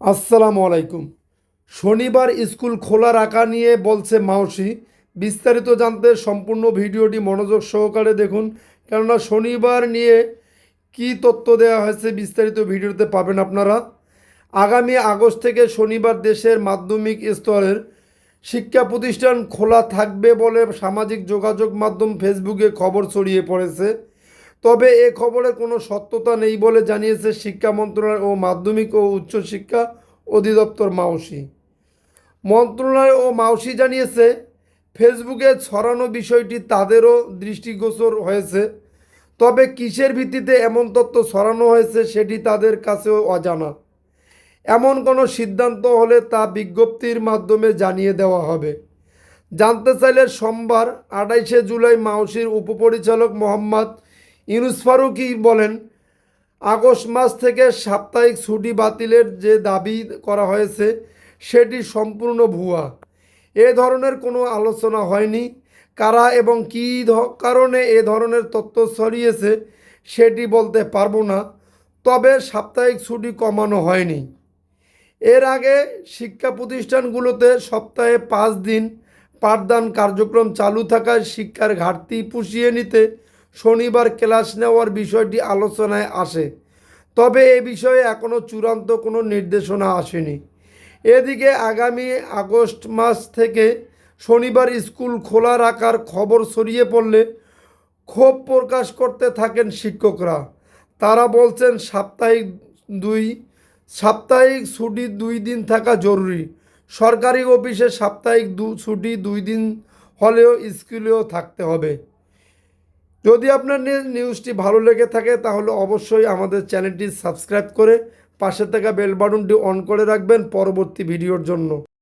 আসসালামু আলাইকুম। শনিবার স্কুল খোলা রাখা নিয়ে বলছে মাউসি। বিস্তারিত জানতে সম্পূর্ণ ভিডিওটি মনোযোগ সহকারে দেখুন, কেননা শনিবার নিয়ে কি তথ্য দেওয়া হয়েছে বিস্তারিত ভিডিওতে পাবেন আপনারা। আগামী আগস্ট থেকে শনিবার দেশের মাধ্যমিক স্তরের শিক্ষা প্রতিষ্ঠান খোলা থাকবে বলে সামাজিক যোগাযোগ মাধ্যম ফেসবুকে খবর ছড়িয়ে পড়েছে। তবে এ খবরের কোনো সত্যতা নেই বলে জানিয়েছে শিক্ষা মন্ত্রণালয় ও মাধ্যমিক ও উচ্চশিক্ষা অধিদপ্তর মাউসি। মন্ত্রণালয় ও মাউসি জানিয়েছে, ফেসবুকে ছড়ানো বিষয়টি তাদেরও দৃষ্টিগোচর হয়েছে, তবে কিসের ভিত্তিতে এমন তথ্য ছড়ানো হয়েছে সেটি তাদের কাছেও অজানা। এমন কোনো সিদ্ধান্ত হলে তা বিজ্ঞপ্তির মাধ্যমে জানিয়ে দেওয়া হবে। জানতে চাইলে সোমবার আঠাইশে জুলাই মাউসির উপপরিচালক মোহাম্মদ ইউনুস ফারুকি বলেন, আগস্ট মাস থেকে সাপ্তাহিক ছুটি বাতিলের যে দাবি করা হয়েছে, সেটি সম্পূর্ণ ভুয়া। এ ধরনের কোনো আলোচনা হয়নি। কারা এবং কী কারণে এ ধরনের তথ্য ছড়িয়েছে, সেটি বলতে পারব না, তবে সাপ্তাহিক ছুটি কমানো হয়নি। এর আগে শিক্ষা প্রতিষ্ঠানগুলোতে সপ্তাহে পাঁচ দিন পাঠদান কার্যক্রম চালু থাকায় শিক্ষার ঘাটতি পুষিয়ে নিতে শনিবার ক্লাস নেওয়ার বিষয়টি আলোচনায় আসে। তবে এ বিষয়ে এখনও চূড়ান্ত কোনো নির্দেশনা আসেনি। এদিকে আগামী আগস্ট মাস থেকে শনিবার স্কুল খোলা রাখার খবর ছড়িয়ে পড়লে ক্ষোভ প্রকাশ করতে থাকেন শিক্ষকরা। তারা বলছেন, সাপ্তাহিক দুই, সাপ্তাহিক ছুটি দুই দিন থাকা জরুরি। সরকারি অফিসে সাপ্তাহিক দু, ছুটি দুই দিন হলেও স্কুলেও থাকতে হবে। যদি আপনার নিউজটি ভালো লেগে থাকে, তাহলে অবশ্যই আমাদের চ্যানেলটি সাবস্ক্রাইব করে পাশে থাকা বেল বাটনটি অন করে রাখবেন পরবর্তী ভিডিওর জন্য।